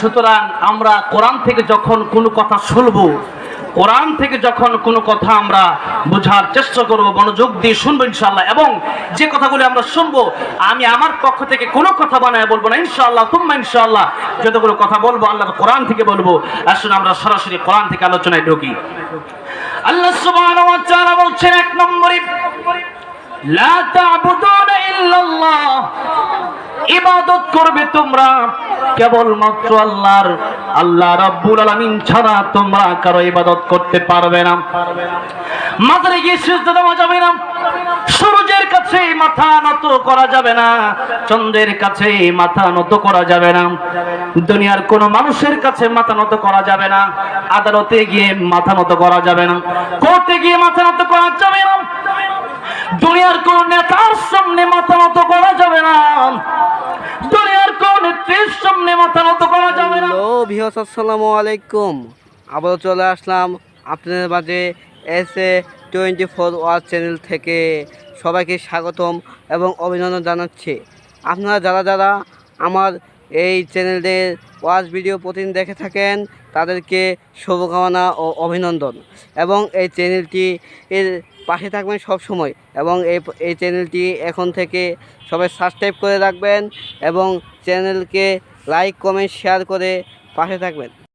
সুতরাং আমরা কোরআন থেকে যখন কোনো কথা শুনব, কোরআন থেকে যখন কোনো কথা আমরা বোঝার চেষ্টা করব, মনোযোগ দিয়ে শুনব ইনশাল্লাহ এবং যে কথাগুলি আমরা শুনব, আমি আমার পক্ষ থেকে কোনো কথা বানায় বলব না, ইনশাআল্লাহ তোমরা ইনশাআল্লাহ, যতগুলো কথা বলব আল্লাহ কোরআন থেকে বলব আসলে আমরা সরাসরি কোরআন থেকে আলোচনায় ঢুকি। আল্লাহ সুবহানাহু বলছেন এক নম্বরে, লা ইল্লাল্লাহ, ইবাদত করবে তোমরা কেবলমাত্র আল্লাহর, আল্লাহ ছাড়া তোমরা কারও ইবাদত করতে পারবে না। গিয়ে সিজদা যাবে না। সূর্যের কাছে মাথা নত করা যাবে না। চন্দ্রের কাছে মাথা নত করা যাবে না। দুনিয়ার কোনো মানুষের কাছে মাথা নত করা যাবে না। আদালতে গিয়ে মাথা নত করা যাবে না। কোর্টে গিয়ে মাথা নত করা যাবে না। দুনিয়ার কোন নেতার সামনে মাথা না আসসালামু আলাইকুম। আবারও চলে আসলাম আপনাদের মাঝে S A twenty four hour channel থেকে। সবাইকে স্বাগতম এবং অভিনন্দন জানাচ্ছি। আপনারা যারা যারা আমার এই চ্যানেলের ওয়াচ ভিডিও প্রতিদিন দেখে থাকেন, তাদেরকে শুভকামনা ও অভিনন্দন। এবং এই চ্যানেলটি এর পাশে থাকবেন সব সময় এবং এই এই চ্যানেলটি এখন থেকে সবাই সাবস্ক্রাইব করে রাখবেন এবং চ্যানেলকে লাইক, কমেন্ট, শেয়ার করে পাশে থাকবেন।